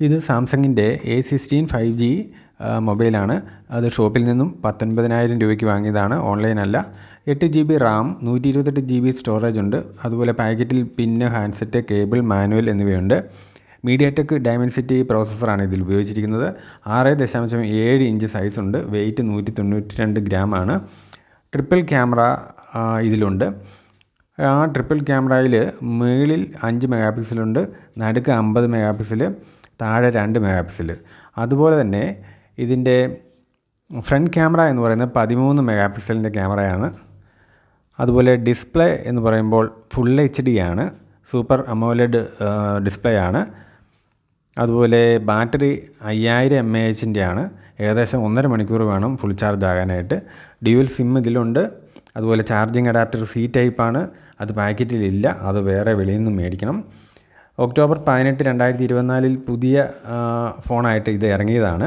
ഇത് സാംസങ്ങിന്റെ A sixteen five G മൊബൈലാണ്. അത് ഷോപ്പിൽ നിന്നും പത്തൊൻപതിനായിരം രൂപയ്ക്ക് വാങ്ങിയതാണ്. ഓൺലൈനല്ല എട്ട് ജി ബി റാം നൂറ്റി ഇരുപത്തെട്ട് ജി ബി സ്റ്റോറേജ് ഉണ്ട്. അതുപോലെ പാക്കറ്റിൽ പിന്നെ ഹാൻഡ്സെറ്റ് കേബിൾ മാനുവൽ എന്നിവയുണ്ട്. മീഡിയ ടെക് ഡയമൻസിറ്റി പ്രോസസ്സറാണ് ഇതിൽ ഉപയോഗിച്ചിരിക്കുന്നത്. ആറ് ദശാംശം ഏഴ് ഇഞ്ച് സൈസ് ഉണ്ട്. വെയിറ്റ് നൂറ്റി തൊണ്ണൂറ്റി രണ്ട് ഗ്രാം ആണ്. ട്രിപ്പിൾ ക്യാമറ ഇതിലുണ്ട്. ആ ട്രിപ്പിൾ ക്യാമറയിൽ മുകളിൽ അഞ്ച് മെഗാ പിക്സലുണ്ട് നടുക്ക് അമ്പത് മെഗാ പിക്സൽ താഴെ രണ്ട് മെഗാ പിക്സൽ അതുപോലെ തന്നെ ഇതിന്റെ ഫ്രണ്ട് ക്യാമറ എന്ന് പറയുന്നത് പതിമൂന്ന് മെഗാ പിക്സലിന്റെ ക്യാമറയാണ്. അതുപോലെ ഡിസ്പ്ലേ എന്ന് പറയുമ്പോൾ ഫുൾ എച്ച് ഡി ആണ്. സൂപ്പർ അമോലഡ് ഡിസ്പ്ലേ ആണ്. അതുപോലെ ബാറ്ററി അയ്യായിരം എം എ എച്ചിന്റെ ആണ്. ഏകദേശം ഒന്നര മണിക്കൂർ വേണം ഫുൾ ചാർജ് ആകാനായിട്ട്. ഡ്യുവൽ സിം ഇതിലുണ്ട്. അതുപോലെ ചാർജിങ് അഡാപ്റ്റർ സി ടൈപ്പാണ് അത് പാക്കറ്റിലില്ല. അത് വേറെ വെളിയിൽ നിന്ന് മേടിക്കണം. ഒക്ടോബർ പതിനെട്ട് രണ്ടായിരത്തി ഇരുപത്തിനാലിൽ പുതിയ ഫോണായിട്ട് ഇത് ഇറങ്ങിയതാണ്.